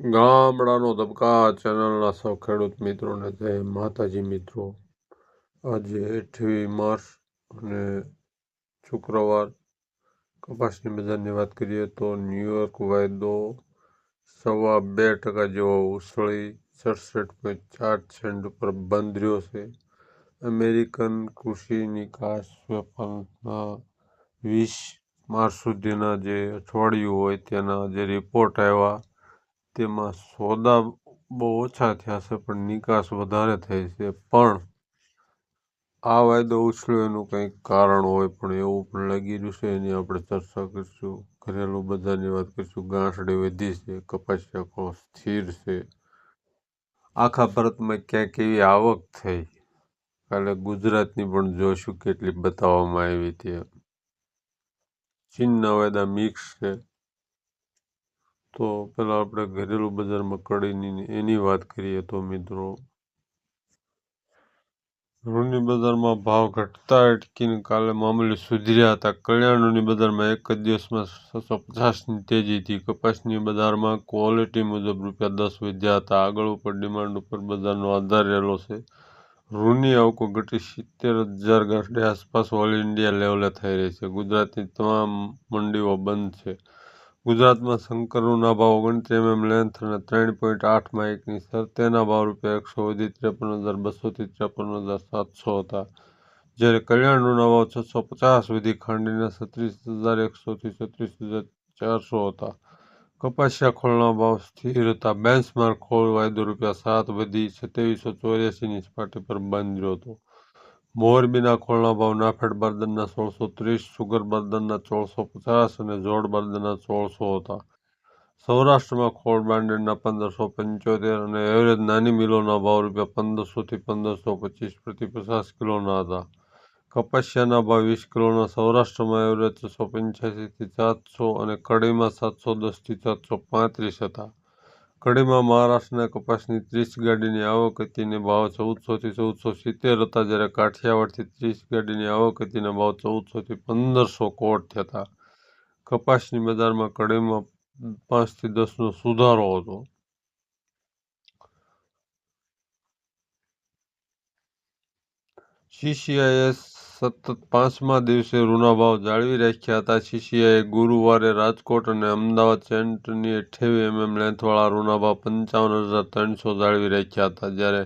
ગામડાનો ધબકા ચેનલના સૌ ખેડૂત મિત્રોને જય માતાજી મિત્રો. આજે અઠ્યાવીસ માર્ચ અને શુક્રવાર કપાસની બજારની વાત કરીએ તો ન્યુયોર્ક વાયદો સવા બે ટકા જેવો ઉછળી સડસઠ પોઈન્ટ ચાર સેન્ટ ઉપર બંધ રહ્યો છે. અમેરિકન કૃષિ નિકાસ વેપારના વીસ માર્ચ સુધીના જે અઠવાડિયું હોય તેના જે રિપોર્ટ આવ્યા તેમાં સોદા બહુ ઓછા થયા છે, પણ નિકાસ વધારે થઈ છે. પણ આ વાયદો ઉછળ્યો એનું કંઈક કારણ હોય, પણ એવું પણ લાગી રહ્યું છે. એની આપણે ચર્ચા કરીશું, ઘરેલું બધાની વાત કરીશું. ગાંસડી વધી છે, કપાસિયા ખોળ સ્થિર છે. આખા ભારતમાં ક્યાંક એવી આવક થઈ. કાલે ગુજરાતની પણ જોઈશું કેટલી બતાવવામાં આવી હતી. ચીનના વાયદા મિક્સ છે. તો પહેલાં આપણે ઘરેલું બજારમાં કડીની એની વાત કરીએ તો મિત્રો. રૂની બજારમાં ભાવ ઘટતા અટકીને કાલે મામૂલી સુધર્યા હતા. કલ્યાણની બજારમાં એક જ દિવસમાં છસો પચાસની તેજી હતી. કપાસની બજારમાં ક્વોલિટી મુજબ રૂપિયા દસ વધ્યા હતા. આગળ ઉપર ડિમાન્ડ ઉપર બજારનો આધાર રહેલો છે. રૂની આવકો ઘટી સિત્તેર હજાર ગાંઠે આસપાસ ઓલ ઇન્ડિયા લેવલે થઈ રહી છે. ગુજરાતની તમામ મંડીઓ બંધ છે. ગુજરાતમાં શંકરનું ભાવ ઓગણત્રીસ એમએમ લેન્થ અને ત્રણ પોઈન્ટ આઠમાં એકની સર તેના ભાવ રૂપિયા એકસો વધી ત્રેપન હજાર બસોથી ત્રેપન હજાર સાતસો હતા. જ્યારે કલ્યાણનું ભાવ છસો પચાસ વધી ખાંડીના છત્રીસ હજાર એકસોથી છત્રીસ હજાર ચારસો હતા. કપાસિયા ખોળના ભાવ સ્થિર હતા. બેન્ચમાર્ક ખોળ વાયદો રૂપિયા સાત વધી સત્યાવીસો ચોર્યાસીની સપાટી પર બંધ હતો. મોરબીના ખોળના ભાવ નાફેડ બરદનના સોળસો ત્રીસ, સુગર બરદનના સોળસો પચાસ અને જોડ બારદાનના સોળસો હતા. સૌરાષ્ટ્રમાં ખોળ બ્રાન્ડેડના પંદરસો પંચોતેર અને એવરેજ નાની મિલોના ભાવ રૂપિયા પંદરસોથી પંદરસો પચીસ પ્રતિ પચાસ કિલોના હતા. કપાસિયાના ભાવ વીસ કિલોના સૌરાષ્ટ્રમાં એવરેજ છસો પંચ્યાસીથી સાતસો અને કડીમાં સાતસો દસથી સાતસો પાંત્રીસ હતા. કડીમાં મહારાષ્ટ્રના કપાસની ત્રીસ ગાડીની આવક હતીને ભાવ ચૌદસોથી ચૌદસો સિત્તેર હતા જ્યારે કાઠિયાવાડથી ત્રીસ ગાડીની આવક હતીને ભાવ ચૌદસોથી પંદરસો કોટ થયા હતા. કપાસની બજારમાં કડીમાં પાંચથી દસનો સુધારો હતો. સીસીઆઈએસ સતત પાંચમા દિવસે ઋણાભાવ જાળવી રાખ્યા હતા. સીસીઆઈએ ગુરુવારે રાજકોટ અને અમદાવાદ સેન્ટની અઠ્યાવી એમએમ લેન્થવાળા ઋણાભાવ પંચાવન હજાર ત્રણસો જાળવી રાખ્યા હતા. જ્યારે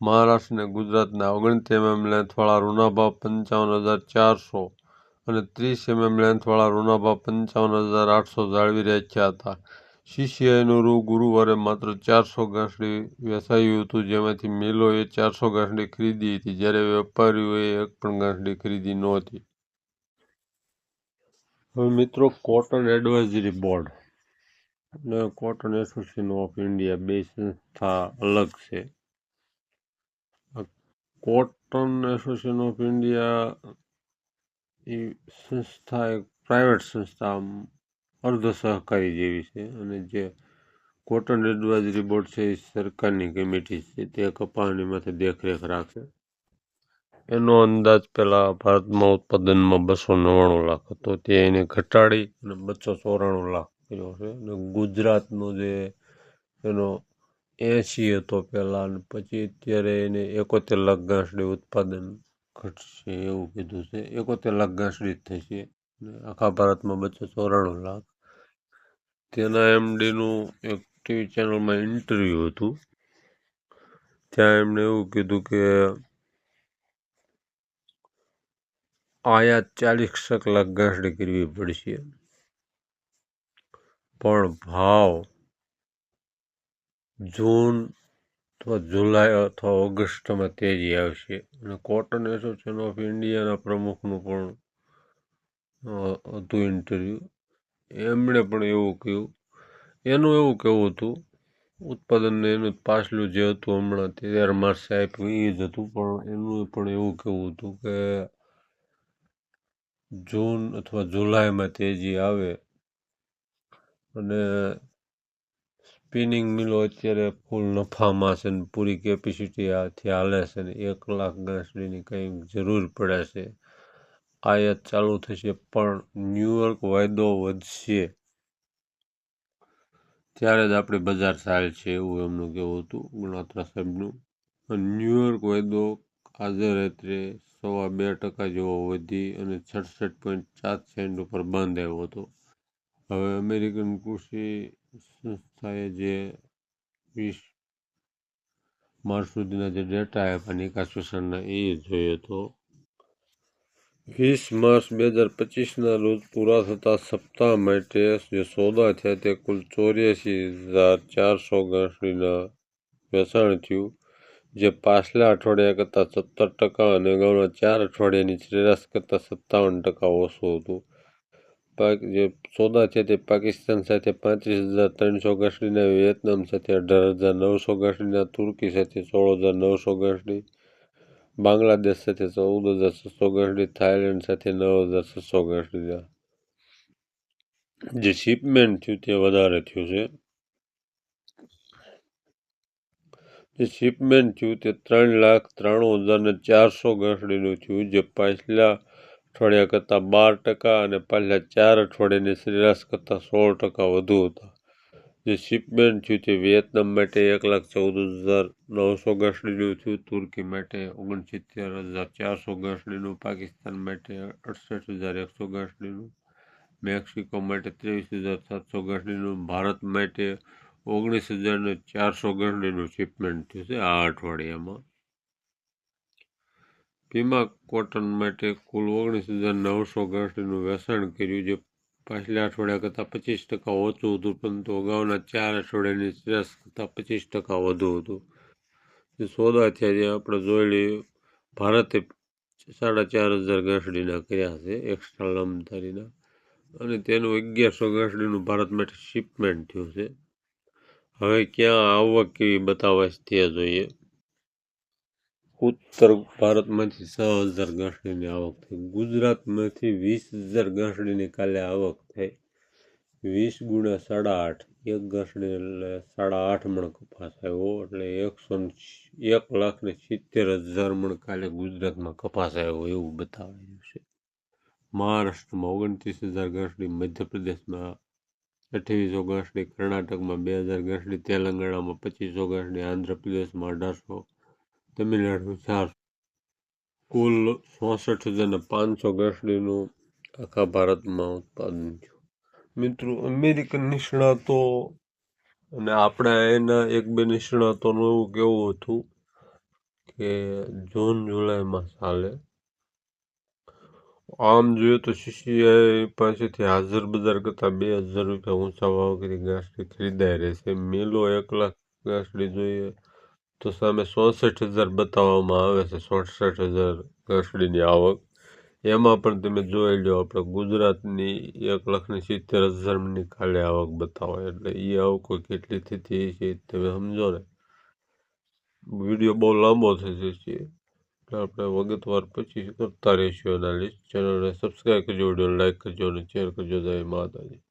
મહારાષ્ટ્ર અને ગુજરાતના ઓગણત્રીસ એમએમ લેન્થવાળા ઋણાભાવ પંચાવન હજાર ચારસો અને ત્રીસ એમએમ લેન્થવાળા ઋણાભાવ પંચાવન હજાર આઠસો જાળવી રાખ્યા હતા. સીસીઆઈનું રૂ ગુરુવારે માત્ર ચારસો ઘાસડી વેચાયું હતું, જેમાંથી મિલોએ ચારસો ઘાસડી ખરીદી હતી, જ્યારે વેપારીઓએ એક પણ ઘાસડી ખરીદી નહોતી. હવે મિત્રો કોટન એડવાઇઝરી બોર્ડ અને કોટન એસોસિએશન ઓફ ઇન્ડિયા બે સંસ્થા અલગ છે. કોટન એસોસિએશન ઓફ ઇન્ડિયા એ સંસ્થા, એક પ્રાઇવેટ સંસ્થા અર્ધ સહકારી જેવી છે અને જે કોટન એડવાઇઝરી બોર્ડ છે એ સરકારની કમિટી છે, તે કપાસની માથે દેખરેખ રાખશે એનો અંદાજ પહેલાં ભારતમાં ઉત્પાદનમાં બસો નવ્વાણું લાખ હતો, તે એને ઘટાડી અને બસો ચોરાણું લાખ કર્યો છે. અને ગુજરાતનો જે એનો એંશી હતો પહેલાં અને પછી અત્યારે એને એકોતેર લાખ ગાંસડી ઉત્પાદન ઘટશે એવું કીધું છે. એકોતેર લાખ ગાંસડી જ થશે. આખા ભારતમાં બસો ચોરાણું લાખ તેના એમડીનું એક ટીવી ચેનલમાં ઇન્ટરવ્યૂ હતું. ત્યાં એમણે એવું કીધું કે આયાત ચાલીસ લાખ ગાંસડી કરવી પડશે. પણ ભાવ જૂન અથવા જુલાઈ અથવા ઓગસ્ટમાં તેજી આવશે. અને કોટન એસોસિએશન ઓફ ઇન્ડિયાના પ્રમુખનું પણ હતું ઇન્ટરવ્યૂ એમણે પણ એવું કહ્યું. એનું એવું કહેવું હતું. ઉત્પાદનને એનું પાછલું જે હતું હમણાં તેર માર્સ આપ્યું એ જ હતું. પણ એનું પણ એવું કહેવું હતું કે જૂન અથવા જુલાઈમાં તેજી આવે અને સ્પિનિંગ મિલો અત્યારે ફૂલ નફામાં છે ને પૂરી કેપેસિટી આથી હાલે છે ને એક લાખ ગાંસડીની કંઈક જરૂર પડે છે. આયાત ચાલુ થશે, પણ ન્યુયોર્ક વાયદો વધશે. ત્યારે જ આપણી બજાર છે એવું એમનું કહેવું હતું ગુણાત્રા સાહેબનું. ન્યુયોર્ક વાયદો આજે રાત્રે સવા બે ટકા જેવો વધી અને છઠસઠ પોઈન્ટ ચાર સેન્ટ ઉપર બંધ આવ્યો હતો. હવે અમેરિકન કૃષિ સંસ્થાએ જે વીસ માર્ચ સુધીના જે ડેટા આપ્યા નિકાસ વિષયના એ જોઈએ તો વીસ માર્ચ બે હજાર પચીસના રોજ પૂરા થતા સપ્તાહ માટે જે સોદા થયા તે કુલ ચોર્યાસી હજાર ચારસો ગાંસડીના વેચાણ થયું, જે પાછલા અઠવાડિયા કરતાં સત્તર ટકા અને અગાઉના ચાર અઠવાડિયાની સરેરાશ કરતાં સત્તાવન ટકા ઓછું હતું. પાક જે સોદા છે તે પાકિસ્તાન સાથે પાંત્રીસ હજાર ત્રણસો ગાંસડીના વિયેતનામ સાથે અઢાર હજાર નવસો ગાંસડીના તુર્કી સાથે સોળ હજાર નવસો ગાંસડી બાંગ્લાદેશ સાથે ચૌદ હજાર છસો ગાંસડી થાઇલેન્ડ સાથે નવ હજાર છસો ગાંસડીના જે. શિપમેન્ટ થયું તે વધારે થયું છે. જે શિપમેન્ટ થયું તે ત્રણ લાખ ત્રાણું હજાર ને ચારસો ગાંસડીનું થયું, જે પાછલા અઠવાડિયા કરતાં બાર ટકા અને પાછલા ચાર અઠવાડિયાની સરેરાશ કરતાં સોળ ટકા વધુ હતા. જે શિપમેન્ટ થયું તે વિયેતનામ માટે એક લાખ ચૌદ હજાર નવસો ગાંસડીનું થયું. તુર્કી માટે ઓગણસિત્તેર હજાર ચારસો ગાંસડીનું. પાકિસ્તાન માટે અડસઠ હજાર એકસો ગાંસડીનું. મેક્સિકો માટે ત્રેવીસ હજાર સાતસો ગાંસડીનું. ભારત માટે ઓગણીસ હજાર ને ચારસો ગાંસડીનું શિપમેન્ટ થયું છે આ અઠવાડિયામાં. પીમા કોટન માટે કુલ ઓગણીસ હજાર નવસો ગાંસડીનું વેચાણ કર્યું, જે પાછલા અઠવાડિયા કરતાં પચીસ ટકા ઓછું હતું પરંતુ અગાઉના ચાર અઠવાડિયાની સરેરાશ કરતાં પચીસ ટકા વધુ હતું સોદા થયા આપણે લઈએ ભારતે સાડા ચાર હજાર ગાંસડીના કર્યા છે એક્સ્ટ્રા લંબધારીના અને તેનું અગિયારસો ગાંસડીનું ભારત માટે શિપમેન્ટ થયું છે હવે ક્યાં આવક કેવી બતાવે છે તે જોઈએ ઉત્તર ભારતમાંથી છ હજાર ગાંસડીની આવક થઈ. ગુજરાતમાંથી વીસ હજાર ગાંસડીની કાલે આવક થઈ. વીસ ગુણ્યા સાડા આઠ. એક ગાંસડી એટલે સાડા આઠ મણ કપાસ આવ્યો. એટલે એકસો એક લાખ ને સિત્તેર હજાર મણ કાલે ગુજરાતમાં કપાસ આવ્યો એવું બતાવાયું છે. મહારાષ્ટ્રમાં ઓગણત્રીસ હજાર ગાંસડી મધ્યપ્રદેશમાં અઠ્યાવીસો ગાંસડી કર્ણાટકમાં બે હજાર ગાંસડી તેલંગાણામાં પચીસો ગાંસડી આંધ્રપ્રદેશમાં અઢારસો તમિલનાડુ ચાર કુલ ચોસઠ હજાર પાંચસો ગાંસડીનું આખા ભારતમાં ઉત્પાદન થયું. મિત્રો, અમેરિકન નિષ્ણાતો અને આપણા એના એક બે નિષ્ણાતોનું એવું કેવું હતું કે જૂન, જુલાઈમાં ચાલે. આમ જોઈએ તો સીસીઆઈ પાસેથી હાજર બજાર કરતાં બે હજાર રૂપિયા ઊંચા ભાવ કરી ગાંસડી ખરીદાઈ રહેશે મિલો એક લાખ ગાંસડી જોઈએ. તો સામે ચોસઠ હજાર બતાવવામાં આવે છે ચોસઠ હજાર ઘસડીની આવક. એમાં પણ તમે જોઈ લો, આપણે ગુજરાતની એક લાખની સિત્તેર હજારની ખાલી આવક બતાવો. એટલે એ આવકો કેટલી થતી છે તમે સમજો ને. વીડિયો બહુ લાંબો થઈ જશે એટલે આપણે વગતવાર પછી કરતા રહીશું એનાલિસ્ટ ચેનલને સબસ્ક્રાઈબ કરજો વીડિયો લાઈક કરજો અને શેર કરજો, જય માતાજી.